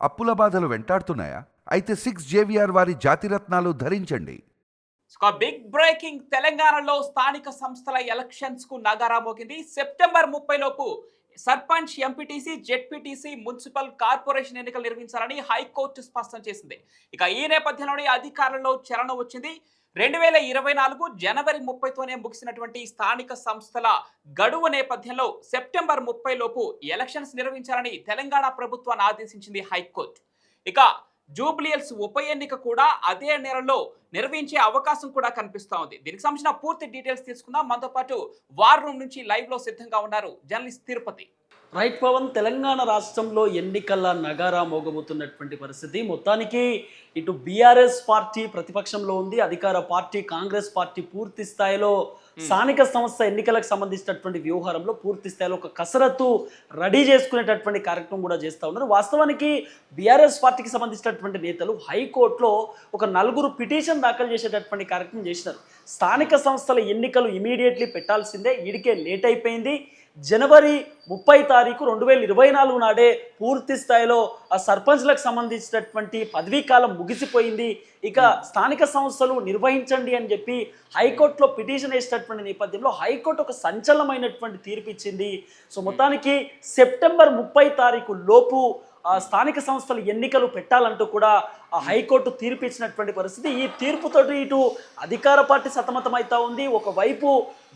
అప్పుల బాధలు వెంటాడుతున్నాయా? అయితే సిక్స్ జేవిఆర్ వారి జాతిరత్నాలు ధరించండి. ఒక బిగ్ బ్రేకింగ్ తెలంగాణలో స్థానిక సంస్థల ఎలక్షన్స్కు నగారా మోగింది. సెప్టెంబర్ ముప్పై లోపు sarpanch MPTC ZPTC municipal corporation ఎన్నికలు నిర్వహించాలని హైకోర్టు స్పష్టం చేసింది. ఇక ఈ నేపథ్యంలోనే అధికారంలో చలనం వచ్చింది. రెండు వేల ఇరవై నాలుగు జనవరి ముప్పైతోనే ముగిసినటువంటి స్థానిక సంస్థల గడువు నేపథ్యంలో సెప్టెంబర్ ముప్పై లోపు ఎలక్షన్స్ నిర్వహించాలని తెలంగాణ ప్రభుత్వాన్ని ఆదేశించింది హైకోర్టు. ఇక జూబ్లియల్స్ ఉప ఎన్నిక కూడా అదే నెలలో నిర్వహించే అవకాశం కూడా కనిపిస్తా ఉంది. దీనికి సంబంధించిన పూర్తి డీటెయిల్స్ తీసుకుందాం. మనతో పాటు వార్ రూమ్ నుంచి లైవ్లో సిద్ధంగా ఉన్నారు జర్నలిస్ట్ తిరుపతి. రైట్ పవన్ తెలంగాణ రాష్ట్రంలో ఎన్నికల నగారా మోగబోతున్నటువంటి పరిస్థితి. మొత్తానికి ఇటు బీఆర్ఎస్ పార్టీ ప్రతిపక్షంలో ఉంది. అధికార పార్టీ కాంగ్రెస్ పార్టీ పూర్తి స్థాయిలో స్థానిక సంస్థ ఎన్నికలకు సంబంధించినటువంటి వ్యవహారంలో పూర్తి స్థాయిలో ఒక కసరత్తు రెడీ చేసుకునేటటువంటి కార్యక్రమం కూడా చేస్తూ ఉన్నారు. వాస్తవానికి బీఆర్ఎస్ పార్టీకి సంబంధించినటువంటి నేతలు హైకోర్టులో ఒక నలుగురు పిటిషన్ దాఖలు చేసేటటువంటి కార్యక్రమం చేసినారు. స్థానిక సంస్థల ఎన్నికలు ఇమీడియట్లీ పెట్టాల్సిందే. ఇడికే లేట్ అయిపోయింది. జనవరి ముప్పై తారీఖు రెండు వేల ఇరవై నాలుగు నాడే పూర్తి స్థాయిలో ఆ సర్పంచ్లకు సంబంధించినటువంటి పదవీ కాలం ముగిసిపోయింది. ఇక స్థానిక సంస్థలు నిర్వహించండి అని చెప్పి హైకోర్టులో పిటిషన్ వేసినటువంటి నేపథ్యంలో హైకోర్టు ఒక సంచలనమైనటువంటి తీర్పు ఇచ్చింది సో మొత్తానికి సెప్టెంబర్ ముప్పై తారీఖు లోపు ఆ స్థానిక సంస్థల ఎన్నికలు పెట్టాలంటూ కూడా ఆ హైకోర్టు తీర్పు ఇచ్చినటువంటి పరిస్థితి. ఈ తీర్పుతోటి ఇటు అధికార పార్టీ సతమతమవుతా ఉంది. ఒకవైపు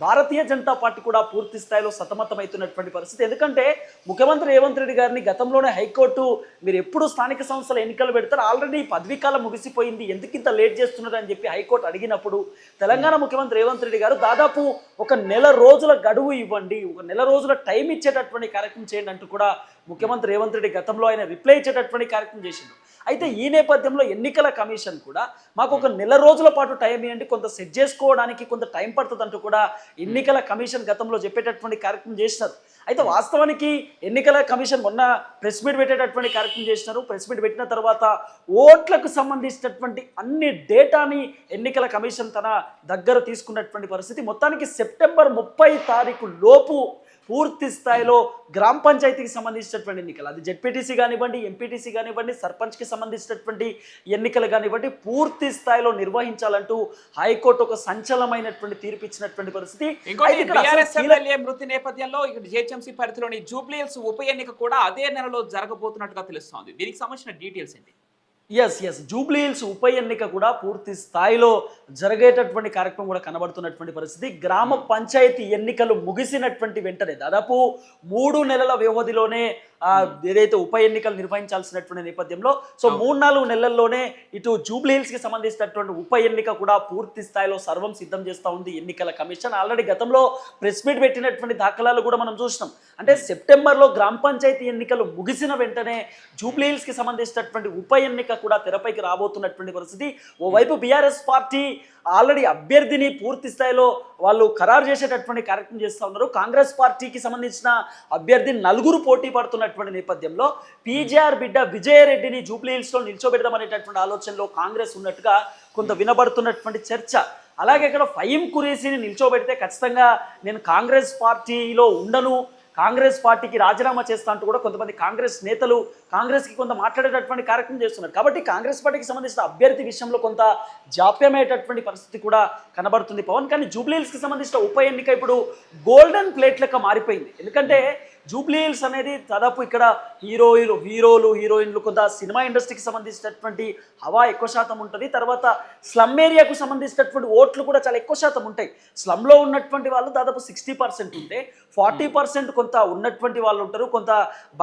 భారతీయ జనతా పార్టీ కూడా పూర్తి స్థాయిలో సతమతమవుతున్నటువంటి పరిస్థితి. ఎందుకంటే ముఖ్యమంత్రి రేవంత్ రెడ్డి గారిని గతంలోనే హైకోర్టు మీరు ఎప్పుడు స్థానిక సంస్థల ఎన్నికలు పెడతారు. ఆల్రెడీ పదవీకాలం ముగిసిపోయింది. ఎందుకు ఇంత లేట్ చేస్తున్నారు అని చెప్పి హైకోర్టు అడిగినప్పుడు తెలంగాణ ముఖ్యమంత్రి రేవంత్ రెడ్డి గారు దాదాపు ఒక నెల రోజుల గడువు ఇవ్వండి ఒక నెల రోజుల టైం ఇచ్చేటటువంటి కార్యక్రమం చేయండి అంటూ కూడా ముఖ్యమంత్రి రేవంత్ రెడ్డి గతంలో ఆయన రిప్లై ఇచ్చేటటువంటి కార్యక్రమం చేసిండు. అయితే ఈ నేపథ్యంలో ఎన్నికల కమిషన్ కూడా మాకు ఒక నెల రోజుల పాటు టైం ఇవ్వండి కొంత సెట్ చేసుకోవడానికి కొంత టైం పడుతుంది అంటూ కూడా ఎన్నికల కమిషన్ గతంలో చెప్పేటటువంటి కార్యక్రమం చేసినారు. అయితే వాస్తవానికి ఎన్నికల కమిషన్ మొన్న ప్రెస్ మీట్ పెట్టేటటువంటి కార్యక్రమం చేసినారు. ప్రెస్ మీట్ పెట్టిన తర్వాత ఓట్లకు సంబంధించినటువంటి అన్ని డేటాని ఎన్నికల కమిషన్ తన దగ్గర తీసుకున్నటువంటి పరిస్థితి. మొత్తానికి సెప్టెంబర్ ముప్పై తారీఖు లోపు పూర్తి స్థాయిలో గ్రామ పంచాయతీకి సంబంధించినటువంటి ఎన్నికలు. అది జెడ్పీటీసీ కానివ్వండి ఎంపీటీసీ కానివ్వండి సర్పంచ్కి సంబంధించినటువంటి ఎన్నికలు కానివ్వండి పూర్తి స్థాయిలో నిర్వహించాలంటూ హైకోర్టు ఒక సంచలనమైనటువంటి తీర్పు ఇచ్చినటువంటి పరిస్థితి మృతి నేపథ్యంలో ఇక్కడ జిహెచ్ఎంసీ పరిధిలోని జూబ్లియల్స్ ఉప ఎన్నిక కూడా అదే నెలలో జరగబోతున్నట్టుగా తెలుస్తోంది. దీనికి సంబంధించిన డీటెయిల్స్ ఏంటి? ఎస్ ఎస్ జూబ్లీ హిల్స్ ఉప ఎన్నిక కూడా పూర్తి స్థాయిలో జరిగేటటువంటి కార్యక్రమం కూడా కనబడుతున్నటువంటి పరిస్థితి. గ్రామ పంచాయతీ ఎన్నికలు ముగిసినటువంటి వెంటనే దాదాపు మూడు నెలల వ్యవధిలోనే ఆ, ఏదైతే ఉప ఎన్నికలు నిర్వహించాల్సినటువంటి నేపథ్యంలో సో మూడు నాలుగు నెలల్లోనే ఇటు జూబ్లీ హిల్స్కి సంబంధించినటువంటి ఉప ఎన్నిక కూడా పూర్తి స్థాయిలో సర్వం సిద్ధం చేస్తూ ఉంది ఎన్నికల కమిషన్. ఆల్రెడీ గతంలో ప్రెస్ మీట్ పెట్టినటువంటి దాఖలాలు కూడా మనం చూసినాం. అంటే సెప్టెంబర్లో గ్రామ పంచాయతీ ఎన్నికలు ముగిసిన వెంటనే జూబ్లీ హిల్స్కి సంబంధించినటువంటి ఉప ఎన్నిక కూడా తెరపైకి రాబోతున్నటువంటి పరిస్థితి. ఓవైపు బీఆర్ఎస్ పార్టీ ఆల్రెడీ అభ్యర్థిని పూర్తి స్థాయిలో వాళ్ళు ఖరారు చేసేటటువంటి కార్యక్రమం చేస్తూ ఉన్నారు. కాంగ్రెస్ పార్టీకి సంబంధించిన అభ్యర్థి నలుగురు పోటీ పడుతున్నటువంటి నేపథ్యంలో పీజేఆర్ బిడ్డ విజయరెడ్డిని జూబ్లీ హిల్స్లో నిల్చోబెడదామనేటటువంటి ఆలోచనలో కాంగ్రెస్ ఉన్నట్టుగా కొంత వినబడుతున్నటువంటి చర్చ. అలాగే ఇక్కడ ఫైమ్ కురేసిని నిల్చోబెడితే ఖచ్చితంగా నేను కాంగ్రెస్ పార్టీలో ఉండను కాంగ్రెస్ పార్టీకి రాజీనామా చేస్తా అంటూ కూడా కొంతమంది కాంగ్రెస్ నేతలు కాంగ్రెస్కి కొంత మాట్లాడేటటువంటి కార్యక్రమం చేస్తున్నారు. కాబట్టి కాంగ్రెస్ పార్టీకి సంబంధించిన అభ్యర్థి విషయంలో కొంత జాప్యమయ్యేటటువంటి పరిస్థితి కూడా కనబడుతుంది. పవన్ కానీ జూబ్లీహిల్స్కి సంబంధించిన ఉప ఎన్నిక ఇప్పుడు గోల్డెన్ ప్లేట్ లెక్క మారిపోయింది. ఎందుకంటే జూబ్లీహిల్స్ అనేది దాదాపు ఇక్కడ హీరోయిన్లు హీరోలు హీరోయిన్లు కొంత సినిమా ఇండస్ట్రీకి సంబంధించినటువంటి హవా ఎక్కువ శాతం ఉంటుంది. తర్వాత స్లమ్ ఏరియాకు సంబంధించినటువంటి ఓట్లు కూడా చాలా ఎక్కువ శాతం ఉంటాయి. స్లమ్లో ఉన్నటువంటి వాళ్ళు దాదాపు సిక్స్టీ పర్సెంట్ ఉంటే ఫార్టీ పర్సెంట్ కొంత ఉన్నటువంటి వాళ్ళు ఉంటారు కొంత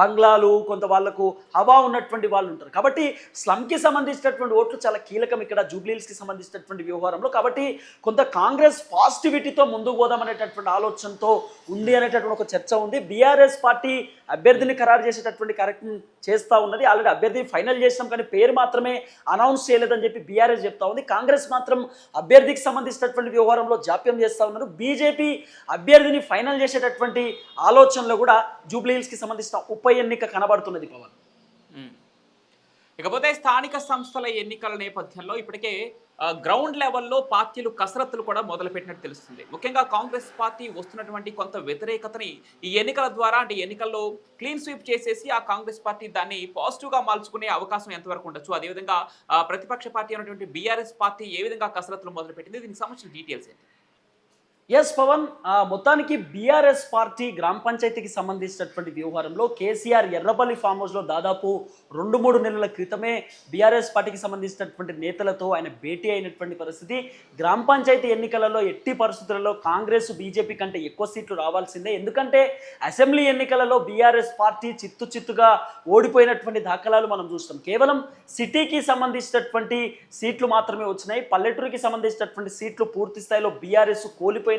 బంగ్లాలు కొంత వాళ్ళకు హవా ఉన్నటువంటి వాళ్ళు ఉంటారు. కాబట్టి స్లమ్కి సంబంధించినటువంటి ఓట్లు చాలా కీలకం ఇక్కడ జూబ్లీహిల్స్కి సంబంధించినటువంటి వ్యవహారంలో. కాబట్టి కొంత కాంగ్రెస్ పాజిటివిటీతో ముందుకు పోదామనేటటువంటి ఆలోచనతో ఉంది అనేటటువంటి ఒక చర్చ ఉంది. బీఆర్ఎస్ పార్టీ అభ్యర్థిని ఖరారు చేసేటటువంటి కార్యక్రమం చేస్తూ ఉన్నది. ఆల్రెడీ అభ్యర్థి ఫైనల్ చేసినాం కానీ పేరు మాత్రమే అనౌన్స్ చేయలేదని చెప్పి బీఆర్ఎస్ చెప్తా ఉంది. కాంగ్రెస్ మాత్రం అభ్యర్థికి సంబంధించినటువంటి వ్యవహారంలో జాప్యం చేస్తూ ఉన్నారు. బీజేపీ అభ్యర్థిని ఫైనల్ చేసేటటువంటి ఆలోచనలో కూడా జూబ్లీహిల్స్కి సంబంధించిన ఉప ఎన్నిక కనబడుతున్నది పవన్. ఇకపోతే స్థానిక సంస్థల ఎన్నికల నేపథ్యంలో ఇప్పటికే గ్రౌండ్ లెవెల్లో పార్టీలు కసరత్తులు కూడా మొదలుపెట్టినట్టు తెలుస్తుంది. ముఖ్యంగా కాంగ్రెస్ పార్టీ వస్తున్నటువంటి కొంత వ్యతిరేకతని ఈ ఎన్నికల ద్వారా అంటే ఎన్నికల్లో క్లీన్ స్వీప్ చేసేసి ఆ కాంగ్రెస్ పార్టీ దాన్ని పాజిటివ్గా మార్చుకునే అవకాశం ఎంతవరకు ఉండొచ్చు? అదేవిధంగా ప్రతిపక్ష పార్టీ అయినటువంటి బీఆర్ఎస్ పార్టీ ఏ విధంగా కసరత్తులు మొదలుపెట్టింది? దీనికి సంబంధించిన డీటెయిల్స్ ఏంటి? ఎస్ పవన్ ఆ, మొత్తానికి బీఆర్ఎస్ పార్టీ గ్రామ పంచాయతీకి సంబంధించినటువంటి వ్యవహారంలో కేసీఆర్ ఎర్రపల్లి ఫామ్ హౌస్లో దాదాపు రెండు మూడు నెలల క్రితమే బీఆర్ఎస్ పార్టీకి సంబంధించినటువంటి నేతలతో ఆయన భేటీ అయినటువంటి పరిస్థితి. గ్రామ పంచాయతీ ఎన్నికలలో ఎట్టి పరిస్థితులలో కాంగ్రెస్ బీజేపీ కంటే ఎక్కువ సీట్లు రావాల్సిందే. ఎందుకంటే అసెంబ్లీ ఎన్నికలలో బీఆర్ఎస్ పార్టీ చిత్తు చిత్తుగా ఓడిపోయినటువంటి దాఖలాలు మనం చూస్తాం. కేవలం సిటీకి సంబంధించినటువంటి సీట్లు మాత్రమే వచ్చినాయి. పల్లెటూరుకి సంబంధించినటువంటి సీట్లు పూర్తి స్థాయిలో బీఆర్ఎస్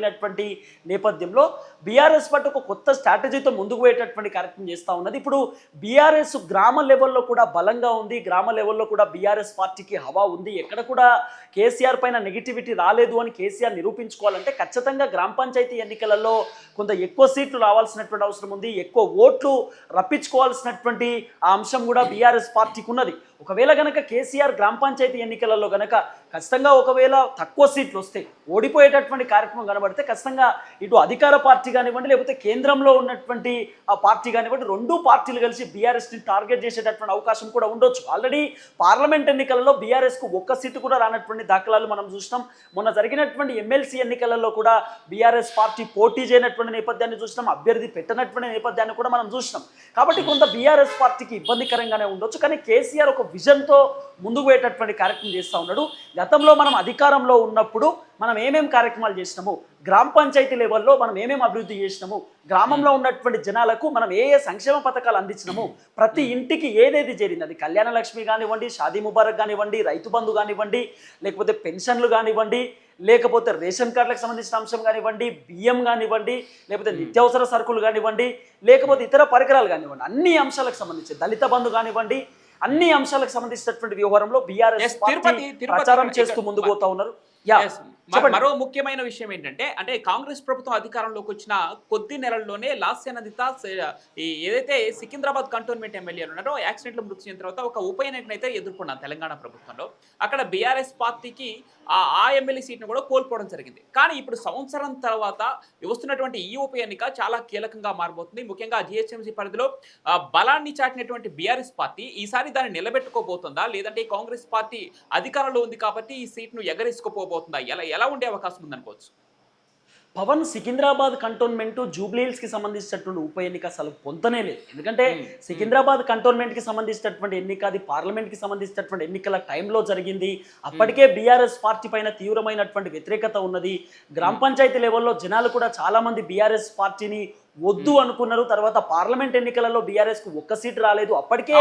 కోల్పోయినటువంటి నేపథ్యంలో బీఆర్ఎస్ పార్టీ ఒక కొత్త స్ట్రాటజీతో ముందుకు పోయేటటువంటి కార్యక్రమం చేస్తూ ఉన్నది. ఇప్పుడు బీఆర్ఎస్ గ్రామ లెవెల్లో కూడా బలంగా ఉంది గ్రామ లెవెల్లో కూడా బీఆర్ఎస్ పార్టీకి హవా ఉంది. ఎక్కడ కూడా కేసీఆర్ పైన నెగిటివిటీ రాలేదు అని కేసీఆర్ నిరూపించుకోవాలంటే ఖచ్చితంగా గ్రామ పంచాయతీ ఎన్నికలలో కొంత ఎక్కువ సీట్లు రావాల్సినటువంటి అవసరం ఉంది. ఎక్కువ ఓట్లు రప్పించుకోవాల్సినటువంటి ఆ అంశం కూడా బీఆర్ఎస్ పార్టీకి ఉన్నది. ఒకవేళ గనక కేసీఆర్ గ్రామ పంచాయతీ ఎన్నికలలో గనక ఖచ్చితంగా ఒకవేళ తక్కువ సీట్లు వస్తే ఓడిపోయేటటువంటి కార్యక్రమం కనబడితే ఖచ్చితంగా ఇటు అధికార పార్టీ కానివ్వండి లేకపోతే కేంద్రంలో ఉన్నటువంటి ఆ పార్టీ కానివ్వండి రెండు పార్టీలు కలిసి బీఆర్ఎస్ని టార్గెట్ చేసేటటువంటి అవకాశం కూడా ఉండొచ్చు. ఆల్రెడీ పార్లమెంట్ ఎన్నికలలో బీఆర్ఎస్కు ఒక్క సీటు కూడా రానటువంటి దాఖలాలు మనం చూసినాం. మొన్న జరిగినటువంటి ఎమ్మెల్సీ ఎన్నికలలో కూడా బీఆర్ఎస్ పార్టీ పోటీ చేయనటువంటి నేపథ్యాన్ని చూసినాం. అభ్యర్థి పెట్టనటువంటి నేపథ్యాన్ని కూడా మనం చూసినాం. కాబట్టి కొంత బీఆర్ఎస్ పార్టీకి ఇబ్బందికరంగానే ఉండొచ్చు. కానీ కేసీఆర్ ఒక విజన్తో ముందుకు పోయేటటువంటి కార్యక్రమం చేస్తూ ఉన్నాడు. గతంలో మనం అధికారంలో ఉన్నప్పుడు మనం ఏమేం కార్యక్రమాలు చేసినాము గ్రామ పంచాయతీ లెవెల్లో మనం ఏమేం అభివృద్ధి చేసినాము గ్రామంలో ఉన్నటువంటి జనాలకు మనం ఏ ఏ సంక్షేమ పథకాలు అందించినాము ప్రతి ఇంటికి ఏదేది చేరింది అది కళ్యాణ లక్ష్మి కానివ్వండి షాదీ ముబారక్ కానివ్వండి రైతు బంధు కానివ్వండి లేకపోతే పెన్షన్లు కానివ్వండి లేకపోతే రేషన్ కార్డులకు సంబంధించిన అంశం కానివ్వండి బియ్యం కానివ్వండి లేకపోతే నిత్యావసర సరుకులు కానివ్వండి లేకపోతే ఇతర పరికరాలు కానివ్వండి అన్ని అంశాలకు సంబంధించి దళిత బంధు కానివ్వండి అన్ని అంశాలకు సంబంధించినటువంటి వ్యవహారంలో బీఆర్ఎస్ ప్రచారం చేస్తూ ముందుకు పోతా ఉన్నారు. మరో ముఖ్యమైన విషయం ఏంటంటే అంటే కాంగ్రెస్ ప్రభుత్వం అధికారంలోకి వచ్చిన కొద్ది నెలల్లోనే లాస్యనందిత ఈ ఏదైతే సికింద్రాబాద్ కంటోన్మెంట్ ఎమ్మెల్యేలు ఉన్నారో యాక్సిడెంట్లో మృతి చెందిన తర్వాత ఒక ఉప ఎన్నికను అయితే ఎదుర్కొన్నాం తెలంగాణ ప్రభుత్వంలో. అక్కడ బీఆర్ఎస్ పార్టీకి ఆ ఆ ఎమ్మెల్యే సీట్ను కూడా కోల్పోవడం జరిగింది. కానీ ఇప్పుడు సంవత్సరం తర్వాత వస్తున్నటువంటి ఈ ఉప ఎన్నిక చాలా కీలకంగా మారబోతుంది. ముఖ్యంగా జిహెచ్ఎంసీ పరిధిలో బలాన్ని చాటినటువంటి బీఆర్ఎస్ పార్టీ ఈసారి దాన్ని నిలబెట్టుకోబోతుందా? లేదంటే కాంగ్రెస్ పార్టీ అధికారంలో ఉంది కాబట్టి ఈ సీట్ను ఎగరేసుకోపోబోతుందా ఎలా ఎలా ఉండే అవకాశం ఉందనుకోవచ్చు? పవన్ సికింద్రాబాద్ కంటోన్మెంట్ జూబ్లీహిల్స్కి సంబంధించినటువంటి ఉప ఎన్నిక అసలు పొంతనే లేదు. ఎందుకంటే. సికింద్రాబాద్ కంటోన్మెంట్కి సంబంధించినటువంటి ఎన్నిక అది పార్లమెంట్కి సంబంధించినటువంటి ఎన్నికల టైంలో జరిగింది. అప్పటికే బీఆర్ఎస్ పార్టీ పైన తీవ్రమైనటువంటి వ్యతిరేకత ఉన్నది. గ్రామ పంచాయతీ లెవెల్లో జనాలు కూడా చాలా మంది బీఆర్ఎస్ పార్టీని వద్దు అనుకున్నారు తర్వాత పార్లమెంట్ ఎన్నికలలో బీఆర్ఎస్కు ఒక్క సీటు రాలేదు. అప్పటికే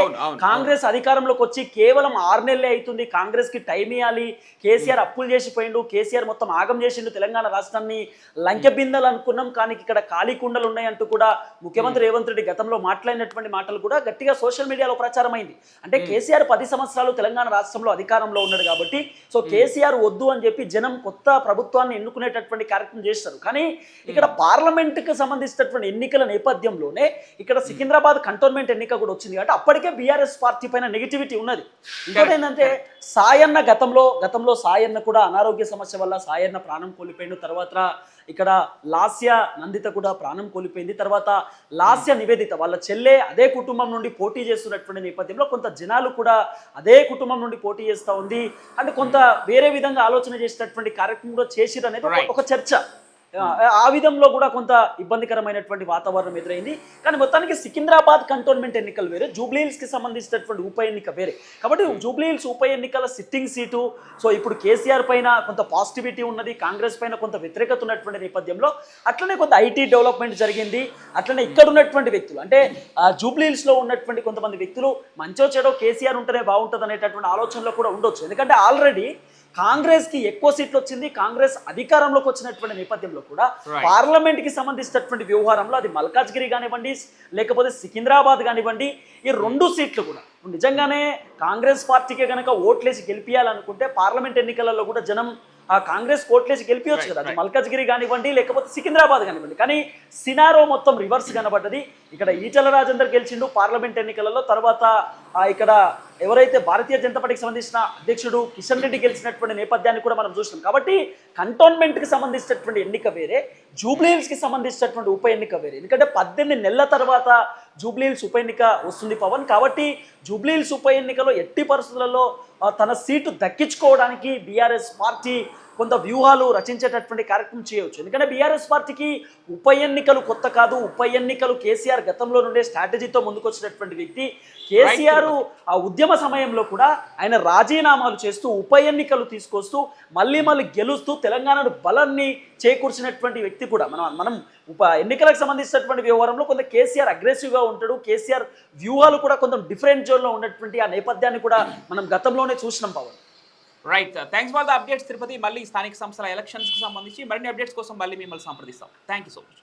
కాంగ్రెస్ అధికారంలోకి వచ్చి కేవలం ఆరు నెలలే అవుతుంది. కాంగ్రెస్కి టైం ఇవ్వాలి కేసీఆర్ అప్పులు చేసిపోయిండు. కేసీఆర్ మొత్తం ఆగం చేసిండు తెలంగాణ రాష్ట్రాన్ని లంకె బిందలు అనుకున్నాం. కానీ ఇక్కడ ఖాళీ కుండలు ఉన్నాయంటూ కూడా ముఖ్యమంత్రి రేవంత్ రెడ్డి గతంలో మాట్లాడినటువంటి మాటలు కూడా గట్టిగా సోషల్ మీడియాలో ప్రచారం అయింది అంటే కేసీఆర్ పది సంవత్సరాలు తెలంగాణ రాష్ట్రంలో అధికారంలో ఉన్నాడు కాబట్టి సో కేసీఆర్ వద్దు అని చెప్పి జనం కొత్త ప్రభుత్వాన్ని ఎన్నుకునేటటువంటి కార్యక్రమం చేస్తారు. కానీ ఇక్కడ పార్లమెంట్కి సంబంధించినటువంటి ఎన్నికల నేపథ్యంలోనే ఇక్కడ సికింద్రాబాద్ కంటోన్మెంట్ ఎన్నిక కూడా వచ్చింది కాబట్టి అప్పటికే బీఆర్ఎస్ పార్టీ పైన నెగిటివిటీ ఉన్నది. ఇంకోటి ఏంటంటే సాయన్న గతంలో గతంలో సాయన్న కూడా అనారోగ్య సమస్య వల్ల సాయన్న ప్రాణం కోల్పోయిండు. తర్వాత ఇక్కడ లాస్య నందిత కూడా ప్రాణం కోల్పోయింది. తర్వాత లాస్య నివేదిత వాళ్ళ చెల్లె అదే కుటుంబం నుండి పోటీ చేస్తున్నటువంటి నేపథ్యంలో కొంత జనాలు కూడా అదే కుటుంబం నుండి పోటీ చేస్తూ ఉంది. అంటే కొంత వేరే విధంగా ఆలోచన చేసినటువంటి కార్యక్రమం కూడా చేసిరు అనేది ఒక- Right. ఒక చర్చ. ఆ, విధంలో కూడా కొంత ఇబ్బందికరమైనటువంటి వాతావరణం ఎదురైంది. కానీ మొత్తానికి సికింద్రాబాద్ కంటోన్మెంట్ ఎన్నికలు వేరే జూబ్లీహిల్స్కి సంబంధించినటువంటి ఉప ఎన్నిక వేరే. కాబట్టి జూబ్లీహిల్స్ ఉప ఎన్నికల సిట్టింగ్ సీటు సో ఇప్పుడు కేసీఆర్ పైన కొంత పాజిటివిటీ ఉన్నది కాంగ్రెస్ పైన కొంత వ్యతిరేకత ఉన్నటువంటి నేపథ్యంలో అట్లనే కొంత ఐటీ డెవలప్మెంట్ జరిగింది. అట్లనే ఇక్కడ ఉన్నటువంటి వ్యక్తులు అంటే జూబ్లీహిల్స్లో ఉన్నటువంటి కొంతమంది వ్యక్తులు మంచో చెడో కేసీఆర్ ఉంటేనే బాగుంటుంది అనేటటువంటి ఆలోచనలో కూడా ఉండొచ్చు. ఎందుకంటే ఆల్రెడీ కాంగ్రెస్కి ఎక్కువ సీట్లు వచ్చింది కాంగ్రెస్ అధికారంలోకి వచ్చినటువంటి నేపథ్యంలో కూడా Right. పార్లమెంట్కి సంబంధించినటువంటి వ్యవహారంలో అది మల్కాజ్గిరి కానివ్వండి లేకపోతే సికింద్రాబాద్ కానివ్వండి ఈ రెండు సీట్లు కూడా నిజంగానే కాంగ్రెస్ పార్టీకే కనుక ఓట్లేసి గెలిపించాలనుకుంటే పార్లమెంట్ ఎన్నికలలో కూడా జనం ఆ కాంగ్రెస్ ఓట్లేసి గెలిపించవచ్చు Right, కదా. మల్కాజ్గిరి కానివ్వండి లేకపోతే సికింద్రాబాద్ కానివ్వండి. కానీ సినారో మొత్తం రివర్స్ కనబడ్డది. ఇక్కడ ఈటల రాజేందర్ గెలిచిండు పార్లమెంట్ ఎన్నికలలో. తర్వాత ఆ, ఇక్కడ ఎవరైతే భారతీయ జనతా పార్టీకి సంబంధించిన అధ్యక్షుడు కిషన్ రెడ్డి గెలిచినటువంటి నేపథ్యాన్ని కూడా మనం చూసినాం కాబట్టి కంటోన్మెంట్కి సంబంధించినటువంటి ఎన్నిక వేరే జూబ్లీహిల్స్కి సంబంధించినటువంటి ఉప ఎన్నిక వేరే. ఎందుకంటే పద్దెనిమిది నెలల తర్వాత జూబ్లీహిల్స్ ఉప ఎన్నిక వస్తుంది పవన్. కాబట్టి జూబ్లీహిల్స్ ఉప ఎన్నికలో ఎట్టి పరిస్థితులలో తన సీటు దక్కించుకోవడానికి బీఆర్ఎస్ పార్టీ కొంత వ్యూహాలు రచించేటటువంటి కార్యక్రమం చేయవచ్చు. ఎందుకంటే బీఆర్ఎస్ పార్టీకి ఉప ఎన్నికలు కొత్త కాదు. ఉప ఎన్నికలు కేసీఆర్ గతంలో నుండే స్ట్రాటజీతో ముందుకొచ్చినటువంటి వ్యక్తి. కేసీఆర్ ఆ ఉద్యమ సమయంలో కూడా ఆయన రాజీనామాలు చేస్తూ ఉప ఎన్నికలు తీసుకొస్తూ మళ్ళీ మళ్ళీ గెలుస్తూ తెలంగాణను బలాన్ని చేకూర్చినటువంటి వ్యక్తి కూడా. మనం మనం ఉప ఎన్నికలకు సంబంధించినటువంటి వ్యవహారంలో కొంత కేసీఆర్ అగ్రెసివ్గా ఉంటాడు. కేసీఆర్ వ్యూహాలు కూడా కొంచెం డిఫరెంట్ జోన్లో ఉన్నటువంటి ఆ నేపథ్యాన్ని కూడా మనం గతంలోనే చూసినాం Pavan. Right thanks for the updates Tirupati మళ్ళీ స్థానిక సంస్థల ఎలక్షన్స్కి సంబంధించి మరిన్ని అప్డేట్స్ కోసం మళ్ళీ మిమ్మల్ని సంప్రదిస్తాం. Thank you so much